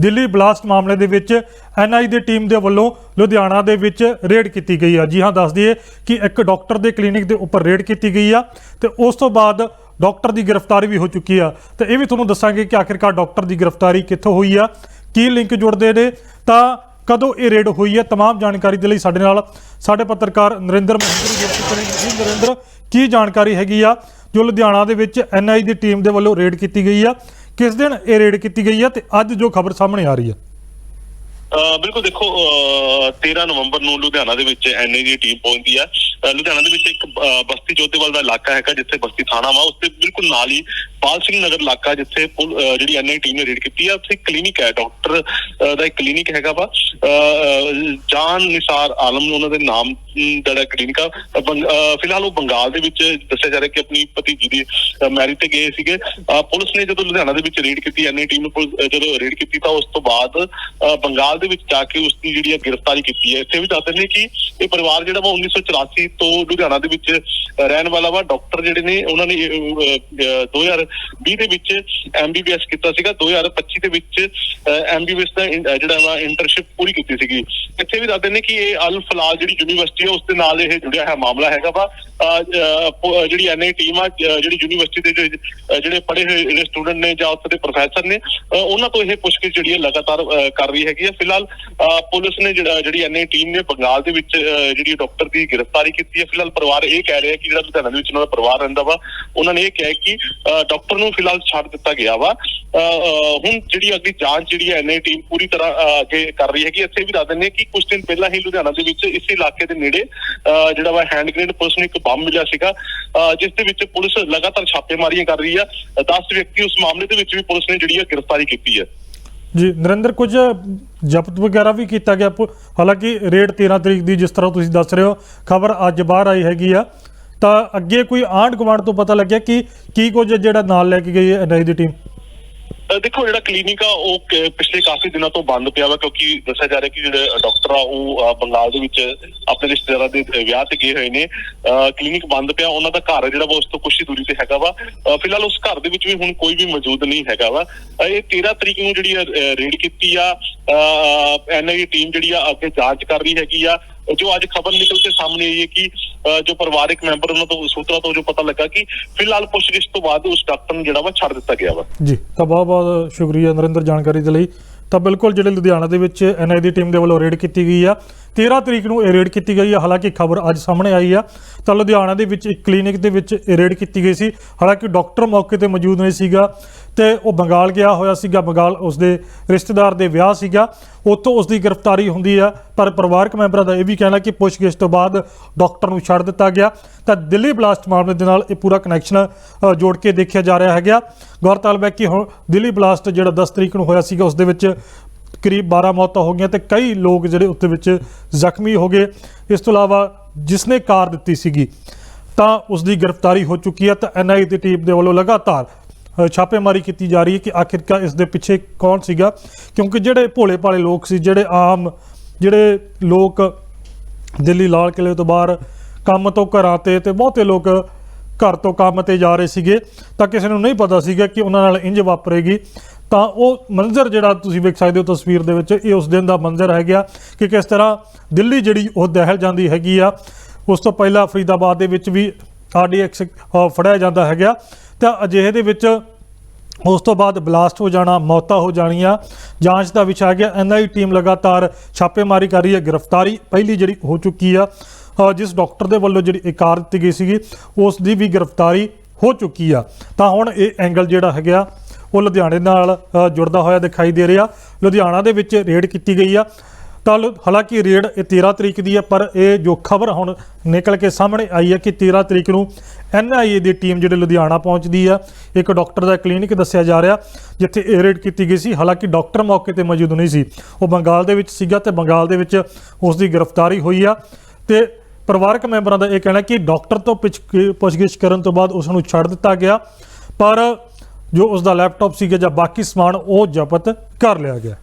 Delhi blast ਮਾਮਲੇ ਦੇ ਵਿੱਚ ਐਨਆਈ ਦੀ ਟੀਮ ਦੇ ਵੱਲੋਂ ਲੁਧਿਆਣਾ ਦੇ ਵਿੱਚ ਰੇਡ ਕੀਤੀ ਗਈ ਆ ਜੀ ਹਾਂ ਦੱਸ ਦਈਏ ਕਿ ਇੱਕ ਡਾਕਟਰ ਦੇ ਕਲੀਨਿਕ ਦੇ ਉੱਪਰ ਰੇਡ ਕੀਤੀ ਗਈ ਆ ਤੇ ਉਸ ਤੋਂ ਬਾਅਦ ਡਾਕਟਰ ਦੀ ਗ੍ਰਿਫਤਾਰੀ ਵੀ ਹੋ ਚੁੱਕੀ ਆ ਤੇ ਇਹ ਵੀ ਤੁਹਾਨੂੰ ਦੱਸਾਂਗੇ ਕਿ ਆਖਿਰਕਾਰ ਡਾਕਟਰ ਦੀ ਗ੍ਰਿਫਤਾਰੀ ਕਿੱਥੋਂ ਹੋਈ ਆ ਕੀ ਲਿੰਕ ਜੁੜਦੇ ਨੇ ਤਾਂ ਕਦੋਂ ਇਹ ਰੇਡ ਹੋਈ ਹੈ तमाम ਜਾਣਕਾਰੀ ਦੇ ਲਈ ਸਾਡੇ ਨਾਲ ਸਾਡੇ ਪੱਤਰਕਾਰ ਨਰਿੰਦਰ ਮਹਿੰਦਰ ਜੀ ਜੁੜ ਚੁੱਕੇ ਨੇ ਜੀ ਨਰਿੰਦਰ ਕੀ ਜਾਣਕਾਰੀ ਹੈਗੀ ਆ ਜੋ ਲੁਧਿਆਣਾ ਦੇ ਵਿੱਚ ਐਨਆਈ ਦੀ ਟੀਮ ਦੇ ਵੱਲੋਂ ਰੇਡ ਕੀਤੀ ਗਈ ਆ ਕਿਸ ਦਿਨ ਇਹ ਰੇਡ ਕੀਤੀ ਗਈ ਆ ਤੇ ਅੱਜ ਜੋ ਖਬਰ ਸਾਹਮਣੇ ਆ ਰਹੀ ਆ? ਬਿਲਕੁਲ ਦੇਖੋ 13 ਨਵੰਬਰ ਨੂੰ ਲੁਧਿਆਣਾ ਦੇ ਵਿੱਚ ਐਨਆਈ ਦੀ ਟੀਮ ਪਹੁੰਚਦੀ ਆ। ਲੁਧਿਆਣਾ ਦੇ ਵਿੱਚ ਇੱਕ ਬਸਤੀ ਜੋਧੇਵਾਲ ਦਾ ਇਲਾਕਾ ਹੈਗਾ ਜਿੱਥੇ ਬਸਤੀ ਥਾਣਾ ਵਾ ਉਸ ਦੇ ਬਿਲਕੁਲ ਨਾਲ ਹੀ ਪਾਲ ਸਿੰਘ ਨਗਰ ਇਲਾਕਾ ਜਿੱਥੇ ਪੁਲ- ਅਹ ਜਿਹੜੀ ਐਨਆਈ ਟੀਮ ਨੇ ਰੇਡ ਕੀਤੀ ਆ, ਉੱਥੇ ਕਲੀਨਿਕ ਹੈ, ਡਾਕਟਰ ਦਾ ਇੱਕ ਕਲੀਨਿਕ ਹੈਗਾ ਵਾ। ਅਹ ਜਾਨ ਨਿਸਾਰ ਆਲਮ ਨੂੰ ਉਹਨਾਂ ਦੇ ਨਾਮ ਜਿਹੜਾ ਦਾ ਬੰਗ- ਅਹ ਫਿਲਹਾਲ ਉਹ ਬੰਗਾਲ ਦੇ ਵਿੱਚ ਦੱਸਿਆ ਜਾ ਰਿਹਾ ਕਿ ਆਪਣੀ ਭਤੀਜੀ ਦੀ ਮੈਰਿਜ ਤੇ ਗਏ ਸੀਗੇ। ਪੁਲਿਸ ਨੇ ਜਦੋਂ ਲੁਧਿਆਣਾ ਦੇ ਵਿੱਚ ਰੇਡ ਕੀਤੀ ਐਨਆਈ ਟੀਮ ਨੇ ਜਦੋਂ ਰੇਡ ਕੀਤੀ ਤਾਂ ਉਸ ਤੋਂ ਬਾਅਦ ਬੰਗਾਲ ਦੇ ਵਿੱਚ ਜਾ ਕੇ ਉਸ ਦੀ ਜਿਹੜੀ ਆ ਗ੍ਰਿਫਤਾਰੀ ਕੀਤੀ ਹੈ। ਇੱਥੇ ਵੀ ਦੱਸਦੇ ਨੇ ਕਿ ਇਹ ਪਰਿਵਾਰ ਜਿਹੜਾ ਵਾ 1984 ਤੋਂ ਲੁਧਿਆਣਾ ਦੇ ਵਿੱਚ ਰਹਿਣ ਵਾਲਾ ਵਾ। ਡਾਕਟਰ ਜਿਹੜੇ ਨੇ ਉਹਨਾਂ ਨੇ ਅਹ, ਅਹ, 2020 ਦੇ ਵਿੱਚ ਐਮਬੀਬੀਐਸ ਕੀਤਾ ਸੀਗਾ। 2025 ਦੇ ਵਿੱਚ ਐਮਬੀਬੀਐਸ ਦਾ ਇਨ- ਅਹ, ਜਿਹੜਾ ਵਾ ਇੰਟਰਨਸ਼ਿਪ ਪੂਰੀ ਕੀਤੀ ਸੀਗੀ। ਇੱਥੇ ਵੀ ਦੱਸਦੇ ਨੇ ਕਿ ਇਹ ਅਲ ਫਲਾਲ ਜਿਹੜੀ ਯੂਨੀਵਰਸਿਟੀ ਹੈ ਉਸ ਦੇ ਨਾਲ ਇਹ ਜੁੜਿਆ ਹੈ ਮਾਮਲਾ ਹੈਗਾ ਵਾ। ਅਹ, ਅਹ, ਪ- ਜਿਹੜੀ ਐਨਆਈ ਟੀਮ ਆ ਜਿਹੜੀ ਯੂਨੀਵਰਸਿਟੀ ਦੇ ਜਿਹੜੇ- ਪੜ੍ਹੇ ਹੋਏ ਜਿਹੜੇ ਸਟੂਡੈਂਟ ਨੇ ਜਾਂ ਉੱਥੇ ਦੇ ਪ੍ਰੋਫੈਸਰ ਨੇ ਉਹਨਾਂ ਤੋਂ ਇਹ ਪੁੱਛਗਿੱਛ ਜਿਹੜੀ ਹੈ ਲਗਾਤਾਰ ਕਰ ਰਹੀ ਹੈਗੀ ਹੈ। ਫਿਲਹਾਲ ਅਹ, ਪੁਲਿਸ ਨੇ ਜਿਹੜੀ ਐਨਆਈ ਟੀਮ ਨੇ ਬੰਗਾਲ ਦੇ ਵਿੱਚ ਜਿਹੜੀ ਡਾਕਟਰ ਦੀ ਗ੍ਰਿਫਤਾਰੀ ਕੀਤੀ ਹੈ। ਫਿਲਹਾਲ ਪਰਿਵਾਰ ਇਹ ਕਹਿ ਰਿਹਾ ਕਿ ਜਿਹੜਾ ਲੁਧਿਆਣਾ ਦੇ ਵਿੱਚ ਉਹਨਾਂ ਦਾ ਪਰਿਵਾਰ ਰਹਿੰਦਾ ਵਾ ਉਹਨਾਂ ਨੇ ਇਹ ਕਿਹਾ ਕਿ ਅਹ, ਡਾਕਟਰ ਨੂੰ ਫਿਲਹਾਲ ਛੱਡ ਦਿੱਤਾ ਗਿਆ ਵਾ। ਅਹ, ਹੁਣ ਜਿਹੜੀ ਅਗਲੀ ਜਾਂਚ ਜਿਹੜੀ ਹੈ ਐਨਆਈ ਟੀਮ ਪੂਰੀ ਤਰ੍ਹਾਂ ਅੱਗੇ ਕਰ ਰਹੀ ਹੈਗੀ ਇੱਥੇ ਵੀ ਦੱਸ ਦਿੰਦੇ ਕਿ ਕੁਝ ਦਿਨ ਪਹਿਲਾਂ ਹੀ ਲੁਧਿਆਣਾ ਦੇ ਵਿੱਚ ਇਸ ਇਲਾਕੇ ਦੇ ਨੇੜੇ ਅਹ, ਜਿਹੜਾ ਵਾ ਹੈਂਡ ਗ੍ਰੇਨੇਡ ਪੁਲਿਸ ਨੂੰ ਇੱਕ ਬੰਬ ਮਿਲਿਆ ਸੀਗਾ। ਜਿਸ ਦੇ ਵਿੱਚ ਪੁਲਿਸ ਲਗਾਤਾਰ ਛਾਪੇਮਾਰੀਆਂ ਕਰ ਰਹੀ ਆ। 10 ਵਿਅਕਤੀ ਉਸ ਮਾਮਲੇ ਦੇ ਵਿੱਚ ਵੀ ਪੁਲਿਸ ਨੇ ਜਿਹੜੀ ਹੈ ਗ੍ਰਿਫਤਾਰੀ ਕੀਤੀ ਹੈ ਜੀ ਨਰਿੰਦਰ ਕੁਝ ਜ਼ਬਤ ਵਗੈਰਾ ਵੀ ਕੀਤਾ ਗਿਆ? ਹਾਲਾਂਕਿ ਰੇਡ 13 ਤਰੀਕ ਦੀ ਜਿਸ ਤਰ੍ਹਾਂ ਤੁਸੀਂ ਦੱਸ ਰਹੇ ਹੋ ਖਬਰ ਅੱਜ ਬਾਹਰ ਆਈ ਹੈਗੀ ਆ। ਤਾਂ ਅੱਗੇ ਕੋਈ ਆਂਢ ਗੁਆਂਢ ਤੋਂ ਪਤਾ ਲੱਗਿਆ ਕਿ ਕੀ ਕੁਝ ਜਿਹੜਾ ਨਾਲ ਲੈ ਕੇ ਗਈ ਹੈ ਐਨਆਈ ਦੀ ਟੀਮ? ਦੇਖੋ ਜਿਹੜਾ ਕਲੀਨਿਕ ਆ ਉਹ ਪਿਛਲੇ ਕਾਫੀ ਦਿਨਾਂ ਤੋਂ ਬੰਦ ਪਿਆ ਵਾ ਕਿਉਂਕਿ ਦੱਸਿਆ ਜਾ ਰਿਹਾ ਕਿ ਜਿਹੜੇ ਡਾਕਟਰ ਆ ਉਹ ਬੰਗਾਲ ਦੇ ਵਿੱਚ ਆਪਣੇ ਰਿਸ਼ਤੇਦਾਰਾਂ ਦੇ ਵਿਆਹ ਤੇ ਗਏ ਹੋਏ ਨੇ। ਅਹ, ਕਲੀਨਿਕ ਬੰਦ ਪਿਆ ਉਹਨਾਂ ਦਾ ਘਰ ਜਿਹੜਾ ਵਾ ਉਸ ਤੋਂ ਕੁਛ ਹੀ ਦੂਰੀ ਤੇ ਹੈਗਾ ਵਾ। ਫਿਲਹਾਲ ਉਸ ਘਰ ਦੇ ਵਿੱਚ ਵੀ ਹੁਣ ਕੋਈ ਵੀ ਮੌਜੂਦ ਨਹੀਂ ਹੈਗਾ ਵਾ। ਇਹ 13 ਤਰੀਕ ਨੂੰ ਜਿਹੜੀ ਰੇਡ ਕੀਤੀ ਆ। ਐਨਆਈਏ ਟੀਮ ਜਿਹੜੀ ਆ ਅੱਗੇ ਜਾਂਚ ਕਰ ਰਹੀ ਹੈਗੀ ਆ। ਜੋ ਅੱਜ ਖਬਰ ਨਿਕਲ ਕੇ ਸਾਹਮਣੇ ਆਈ ਹੈ ਕਿ ਜੋ ਪਰਿਵਾਰਕ ਮੈਂਬਰ ਉਹਨਾਂ ਤੋਂ ਸੂਤਰਾਂ ਤੋਂ ਜੋ ਪਤਾ ਲੱਗਾ ਕਿ ਫਿਲਹਾਲ ਪੁੱਛਗਿੱਛ ਤੋਂ ਬਾਅਦ ਉਸ ਡਾਕਟਰ ਨੂੰ ਜਿਹੜਾ ਵਾ ਛੱਡ ਦਿੱਤਾ ਗਿਆ ਵਾ। ਜੀ, ਤਾਂ ਬਹੁਤ ਬਹੁਤ ਸ਼ੁਕਰੀਆ ਨਰਿੰਦਰ ਜਾਣਕਾਰੀ ਦੇ ਲਈ। ਤਾਂ ਬਿਲਕੁਲ ਜਿਹੜੇ ਲੁਧਿਆਣਾ ਦੇ ਵਿੱਚ ਐਨਆਈ ਦੀ ਟੀਮ ਦੇ ਵੱਲੋਂ ਰੇਡ ਕੀਤੀ ਗਈ ਆ 13 ਤਰੀਕ ਨੂੰ ਇਹ ਰੇਡ ਕੀਤੀ ਗਈ ਹੈ। ਹਾਲਾਂਕਿ ਖਬਰ ਅੱਜ ਸਾਹਮਣੇ ਆਈ ਆ ਤਾਂ ਲੁਧਿਆਣਾ ਦੇ ਵਿੱਚ ਇੱਕ ਕਲੀਨਿਕ ਦੇ ਵਿੱਚ ਇਹ ਰੇਡ ਕੀਤੀ ਗਈ ਸੀ। ਹਾਲਾਂਕਿ ਡਾਕਟਰ ਮੌਕੇ ਤੇ ਮੌਜੂਦ ਨਹੀਂ ਸੀਗਾ ਤੇ ਉਹ ਬੰਗਾਲ ਗਿਆ ਹੋਇਆ ਸੀਗਾ। ਬੰਗਾਲ ਉਸਦੇ ਰਿਸ਼ਤੇਦਾਰ ਦੇ ਵਿਆਹ ਸੀਗਾ। ਉੱਥੋਂ ਉਸ ਦੀ ਗ੍ਰਿਫਤਾਰੀ ਹੁੰਦੀ ਆ ਪਰ ਪਰਿਵਾਰਕ ਮੈਂਬਰਾਂ ਦਾ ਇਹ ਵੀ ਕਹਿਣਾ ਕਿ ਪੁੱਛਗਿੱਛ ਤੋਂ ਬਾਅਦ ਡਾਕਟਰ ਨੂੰ ਛੱਡ ਦਿੱਤਾ ਗਿਆ। ਤਾਂ ਦਿੱਲੀ ਬਲਾਸਟ ਮਾਮਲੇ ਦੇ ਨਾਲ ਇਹ ਪੂਰਾ ਕਨੈਕਸ਼ਨ ਜੋੜ ਕੇ ਦੇਖਿਆ ਜਾ ਰਿਹਾ ਹੈਗਾ। ਗੌਰਤਾਲਬ ਹੈ ਕਿ ਹੁਣ ਦਿੱਲੀ ਬਲਾਸਟ ਜਿਹੜਾ 10 ਤਰੀਕ ਨੂੰ ਹੋਇਆ ਸੀਗਾ ਉਸ ਦੇ ਵਿੱਚ ਕਰੀਬ 12 ਮੌਤਾਂ ਹੋ ਗਈਆਂ ਤੇ ਕਈ ਲੋਕ ਜਿਹੜੇ ਉੱਤੇ ਵਿੱਚ ਜ਼ਖਮੀ ਹੋ ਗਏ। ਇਸ ਤੋਂ ਇਲਾਵਾ ਜਿਸ ਨੇ ਕਾਰ ਦਿੱਤੀ ਸੀਗੀ, ਤਾਂ ਉਸ ਦੀ ਗ੍ਰਿਫਤਾਰੀ ਹੋ ਚੁੱਕੀ ਹੈ ਤਾਂ ਐਨਆਈ ਦੀ ਟੀਮ ਦੇ ਵੱਲੋਂ ਲਗਾਤਾਰ ਛਾਪੇਮਾਰੀ ਕੀਤੀ ਜਾ ਰਹੀ ਹੈ ਕਿ ਆਖਿਰਕਾਰ ਇਸ ਦੇ ਪਿੱਛੇ ਕੌਣ ਸੀਗਾ, ਕਿਉਂਕਿ ਜਿਹੜੇ ਭੋਲੇ ਭਾਲੇ ਲੋਕ ਸੀ, ਜਿਹੜੇ ਆਮ, ਜਿਹੜੇ ਲੋਕ ਦਿੱਲੀ ਲਾਲ ਕਿਲੇ ਤੋਂ ਬਾਹਰ ਕੰਮ ਤੋਂ ਘਰਾਂ ਤੇ ਤੇ ਬਹੁਤੇ ਲੋਕ ਘਰ ਤੋਂ ਕੰਮ ਤੇ ਜਾ ਰਹੇ ਸੀਗੇ, ਤਾਂ ਕਿਸੇ ਨੂੰ ਨਹੀਂ ਪਤਾ ਸੀਗਾ ਕਿ ਉਹਨਾਂ ਨਾਲ ਇੰਜ ਵਾਪਰੇਗੀ। ਤਾਂ ਉਹ ਮੰਜ਼ਰ ਜਿਹੜਾ ਤੁਸੀਂ ਵੇਖ ਸਕਦੇ ਹੋ ਤਸਵੀਰ ਦੇ ਵਿੱਚ, ਇਹ ਉਸ ਦਿਨ ਦਾ ਮੰਜ਼ਰ ਹੈ ਗਿਆ ਕਿ ਕਿਸ ਤਰ੍ਹਾਂ ਦਿੱਲੀ ਜਿਹੜੀ ਉਹ ਦਹਿਲ ਜਾਂਦੀ ਹੈਗੀ ਆ, ਉਸ ਤੋਂ ਪਹਿਲਾਂ ਫਰੀਦਾਬਾਦ ਦੇ ਵਿੱਚ ਵੀ ਆਰਡੀਐਕਸ ਫੜਿਆ ਜਾਂਦਾ ਹੈਗਾ। ਤਾਂ ਅਜਿਹੇ ਦੇ ਵਿੱਚ ਉਸ ਤੋਂ ਬਾਅਦ ਬਲਾਸਟ ਹੋ ਜਾਣਾ, ਮੌਤਾਂ ਹੋ ਜਾਣੀਆਂ, ਜਾਂਚ ਦਾ ਵਿਸ਼ਾ ਗਿਆ ਐਨਆਈ ਟੀਮ ਲਗਾਤਾਰ ਛਾਪੇਮਾਰੀ ਕਰ ਰਹੀ ਹੈ, ਗ੍ਰਿਫਤਾਰੀ ਪਹਿਲੀ ਜਿਹੜੀ ਹੋ ਚੁੱਕੀ ਆ। ਜਿਸ ਡਾਕਟਰ ਦੇ ਵੱਲੋਂ ਜਿਹੜੀ ਇਹ ਕਾਰ ਦਿੱਤੀ ਗਈ ਸੀਗੀ, ਉਸ ਦੀ ਵੀ ਗ੍ਰਿਫਤਾਰੀ ਹੋ ਚੁੱਕੀ ਆ। ਤਾਂ ਹੁਣ ਇਹ ਐਂਗਲ ਜਿਹੜਾ ਹੈਗਾ, ਉਹ ਲੁਧਿਆਣੇ ਨਾਲ ਜੁੜਦਾ ਹੋਇਆ ਦਿਖਾਈ ਦੇ ਰਿਹਾ। ਲੁਧਿਆਣਾ ਦੇ ਵਿੱਚ ਰੇਡ ਕੀਤੀ ਗਈ ਆ। ਤਾਂ ਲੁ- ਹਾਲਾਂਕਿ ਰੇਡ ਇਹ 13 ਤਰੀਕ ਦੀ ਹੈ ਪਰ ਇਹ ਜੋ ਖਬਰ ਹੁਣ ਨਿਕਲ ਕੇ ਸਾਹਮਣੇ ਆਈ ਹੈ ਕਿ 13 ਤਰੀਕ ਨੂੰ ਐਨਆਈਏ ਦੀ ਟੀਮ ਜਿਹੜੇ ਲੁਧਿਆਣਾ ਪਹੁੰਚਦੀ ਆ, ਇੱਕ ਡਾਕਟਰ ਦਾ ਕਲੀਨਿਕ ਦੱਸਿਆ ਜਾ ਰਿਹਾ, ਜਿੱਥੇ ਇਹ ਰੇਡ ਕੀਤੀ ਗਈ ਸੀ। ਹਾਲਾਂਕਿ ਡਾਕਟਰ ਮੌਕੇ ਤੇ ਮੌਜੂਦ ਨਹੀਂ ਸੀ। ਉਹ ਬੰਗਾਲ ਦੇ ਵਿੱਚ ਸੀਗਾ ਤੇ ਬੰਗਾਲ ਦੇ ਵਿੱਚ ਉਸ ਦੀ ਗ੍ਰਿਫਤਾਰੀ ਹੋਈ ਆ। ਤੇ ਪਰਿਵਾਰਕ ਮੈਂਬਰਾਂ ਦਾ ਇਹ ਕਹਿਣਾ ਕਿ ਡਾਕਟਰ ਤੋਂ ਪੁੱਛ ਪੁੱਛਗਿੱਛ ਕਰਨ ਤੋਂ ਬਾਅਦ ਉਸ ਨੂੰ ਛੱਡ ਦਿੱਤਾ ਗਿਆ, ਪਰ ਜੋ ਉਸ ਦਾ ਲੈਪਟਾਪ ਸੀਗਾ ਜਾਂ ਬਾਕੀ ਸਮਾਨ, ਉਹ ਜ਼ਬਤ ਕਰ ਲਿਆ ਗਿਆ।